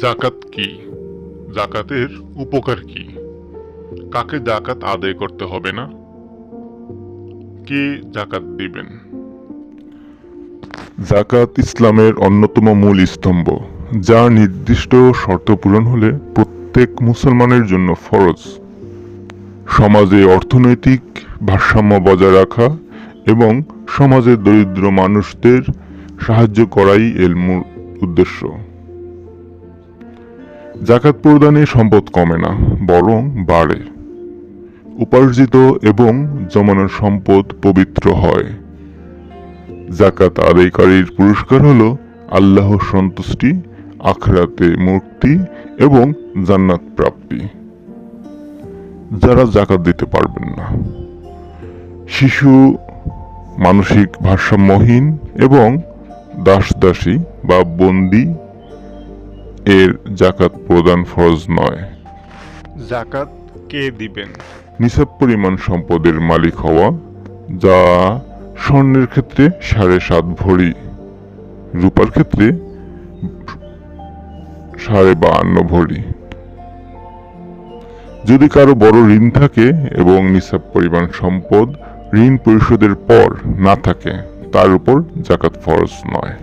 জাকাত কি? জাকাতের উপকার কি? কাকে জাকাত আদায় করতে হবে না? কে জাকাত দিবেন? জাকাত ইসলামের অন্যতম মূল স্তম্ভ, যা নির্দিষ্ট শর্ত পূরণ হলে প্রত্যেক মুসলমানের জন্য ফরজ। সমাজে অর্থনৈতিক ভারসাম্য বজায় রাখা এবং সমাজের দরিদ্র মানুষদের সাহায্য করাই এর মূল উদ্দেশ্য। জাকাত প্রদানে সম্পদ কমে না, বরং বাড়ে। উপার্জিত এবং জমানোর সম্পদ পবিত্র হয়। জাকাত আদায়কারীর পুরস্কার হলো আল্লাহর সন্তুষ্টি, আখরাতে মুক্তি এবং জান্নাত প্রাপ্তি। যারা জাকাত দিতে পারবেন না। শিশু মানসিক ভারসাম্যহীন এবং দাসদাসী বা বন্দি এর জাকাত প্রদান ফরজ নয়। জাকাত কে দিবেন? নিসাব পরিমাণ সম্পদের মালিক হওয়া যা স্বর্ণের ক্ষেত্রে সাড়ে সাত ভরি রূপার ক্ষেত্রে সাড়ে বাহান্ন ভরি। যদি কারও বড় ঋণ থাকে এবং নিসাব পরিমাণ সম্পদ ঋণ পরিশোধের পর না থাকে তার উপর জাকাত ফরজ নয়।